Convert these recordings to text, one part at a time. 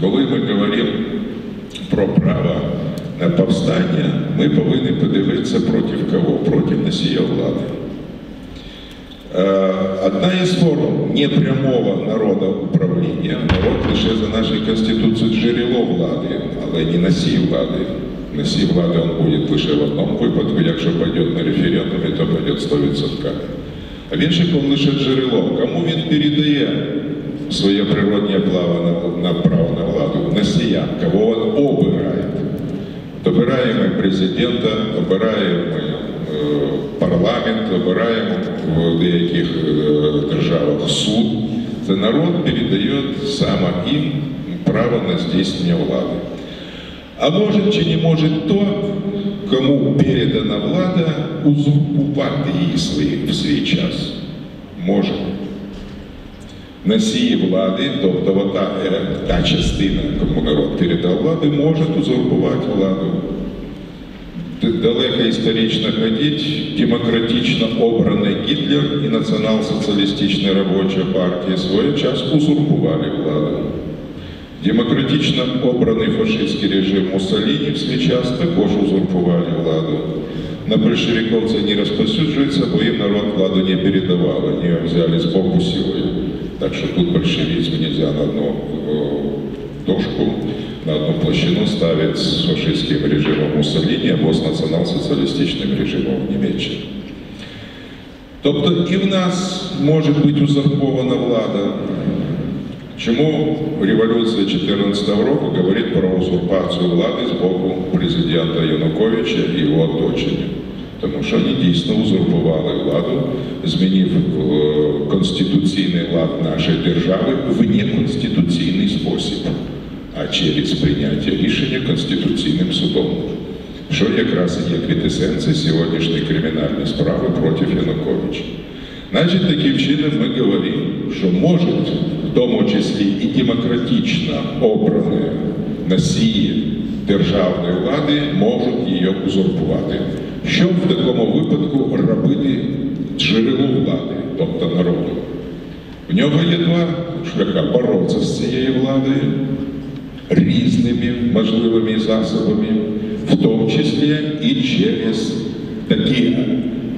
Коли ми говоримо про право на повстання, ми повинні подивитися проти кого? Проти носія влади. Е, Одна із форм непрямого народоуправління, народ лише за нашою Конституцією джерело влади, але не носій влади. Носій влади він буде лише в одному випадку, якщо пойде на референдумі, то пойде 100%. А в інших він лише джерело. Кому він передає своє природне право на, на право на владу? Носіям, кого він обирає. Обираємо президента, обираємо е, парламент, обираємо в деяких е, державах суд. Це народ передає саме їм право на здійснення влади. А може чи не може то, кому передана влада, узурпувати її свої, в свій час? Може. Носії влади, тобто ота, е, та частина, кому народ передав владу, може узурпувати владу. Д- Далеко історично ходить, демократично обраний Гітлер і Націонал-соціалістична робоча партія свій час узурпували владу. Демократично обраний фашистський режим Муссоліні в свій час також узурпували владу. На большевиков це не розповсюджується, бо їм народ владу не передавав, вони її взяли з боку силою. Так що тут большевизм нельзя на одну э, дошку, на одну площину ставить з фашистським режимом Муссоліні або з націонал-соціалістичним режимом Німеччини. Тобто і в нас може бути узурпована влада. Чому революція 2014 року говорить про узурпацію влади з боку президента Януковича і його оточення? Тому що вони дійсно узурпували владу, змінив е, конституційний лад нашої держави в неконституційний спосіб, а через прийняття рішення Конституційним судом, що якраз і є квітесенцією сьогоднішньої кримінальної справи проти Януковича. Значить, таким чином ми говоримо, що можуть, в тому числі і демократично обрані носії державної влади, можуть її узурпувати. Що в такому випадку робити джерелу влади, тобто народу? В нього є два шляха боротися з цією владою різними можливими засобами, в тому числі і через такий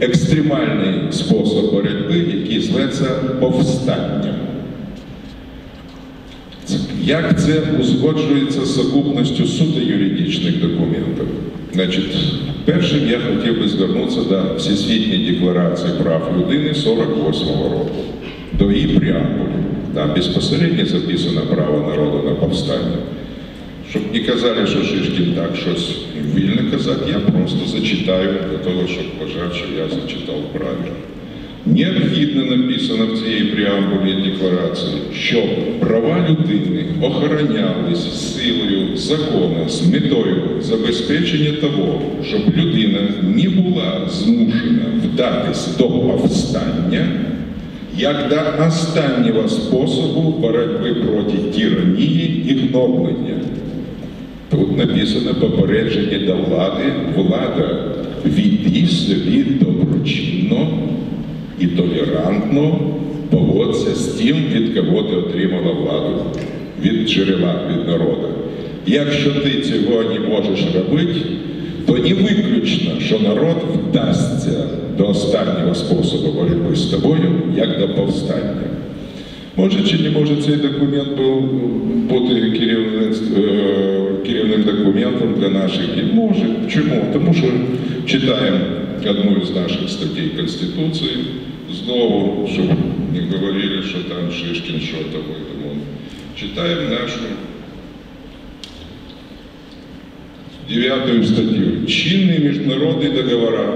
екстремальний спосіб боротьби, який зветься повстанням. Як це узгоджується з сукупністю суто юридичних документів? Значить, першим я хотів би звернутися до Всесвітньої декларації прав людини 48-го року, до її преамбулі. Там безпосередньо записано право народу на повстання. Щоб не казали, що Шишкін так щось вільно казати, я просто зачитаю для того, щоб вважав, що я зачитав правильно. Необхідно написано в цій преамбулі декларації, що права людини охоронялись силою закону з метою забезпечення того, щоб людина не була змушена вдатись до повстання як до останнього способу боротьби проти тиранії і гноблення. Тут написано попередження до влади, влада відій собі доброчинно і толерантно поводься з тим, від кого ти отримала владу, від джерела, від народу. Якщо ти цього не можеш робити, то не виключно, що народ вдасться до останнього способу боротьби з тобою, як до повстання. Може чи не може цей документ був бути керівництв- е, керівним документом для наших? Може. Чому? Тому що читаємо одну із наших статей Конституції, знову, щоб не говорили, що там Шишкін що-то видумав. Читаємо нашу девятую статью. Чинные международные договора,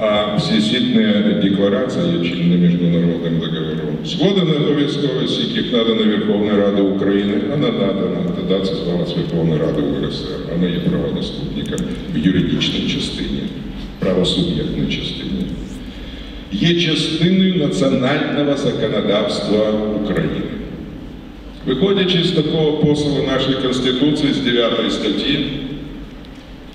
а Всесвітня декларація є чинним міжнародним договором. Згода на обов'язковість, яких надана Верховної Ради України, вона надана, тоді це звалась Верховна Рада УРСР. Вона є правонаступником в юридичній частині, правосуб'єктній частині. Є частиною національного законодавства України. Виходячи з такого посилу нашої Конституції з 9 статті,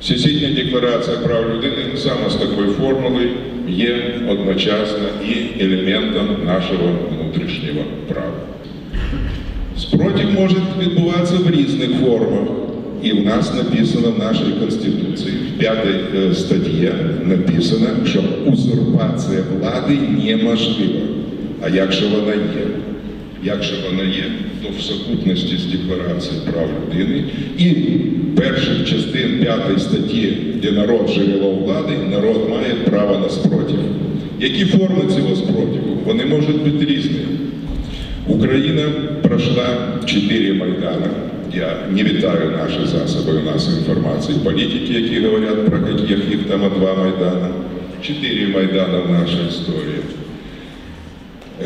Всесвітня декларація прав людини саме з такою формулою є одночасно і елементом нашого внутрішнього права. Спротив може відбуватися в різних формах. І в нас написано в нашій Конституції, В п'ятій е, статті написано, що узурпація влади неможлива. А якщо вона є? Якщо вона є, то в сукупності з Декларацією прав людини і перших частин п'ятої статті, де народ джерело влади, народ має право на спротив. Які форми цього спротиву? Вони можуть бути різні. Україна пройшла чотири майдани. Я не вітаю наші засоби у нас інформації, політики, які говорять про яких їх там два майдани. Чотири майдани в нашій історії.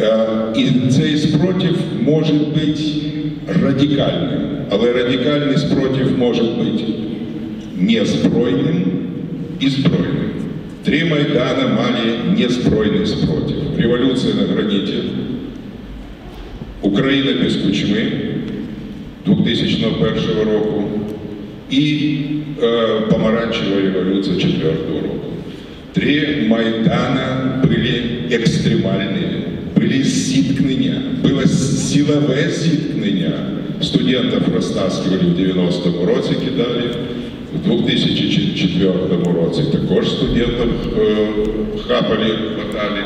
Е, І цей спротив може бути радикальним, але радикальний спротив може бути незбройним і збройним. Три майдана мали незбройний спротив. Революція на граніті, Україна без кучми 2001 року і е, помаранчева революція 4 року. Три Майдана были экстремальные, были зіткнення, було силове зіткнення. Студентів розтаскивали в 90-му році, кидали, в 2004 році також студентів е, хапали, хватали.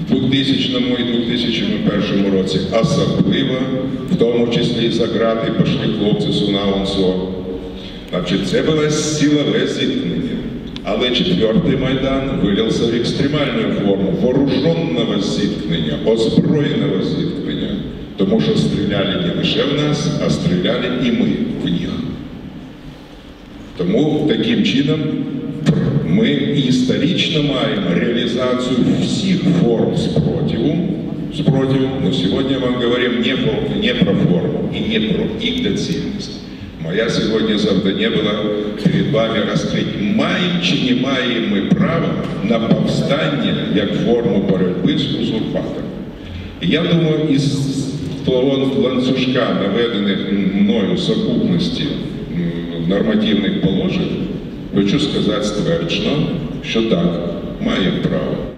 В 2000 і 2001 році особливо, в тому числі за грати пішли хлопці з УНАУНСО. Значить, це було силове зіткнення. Але четвертий Майдан вилився в екстремальну форму вооруженого зіткнення, озброєного зіткнення. Тому що стріляли не лише в нас, а стріляли і ми в них. Тому таким чином ми історично маємо реалізацію всіх форм спротиву. Спротиву, но сегодня мы говорим не, по, не про форму и не про их доцільність. Моя сьогодні завдання була перед вами розкрити, маємо чи не маємо ми право на повстання як форму боротьби з узурпатором. І я думаю, із того ланцюжка, наведених мною сукупності м, нормативних положень, хочу сказати стверджено, що так, маємо право.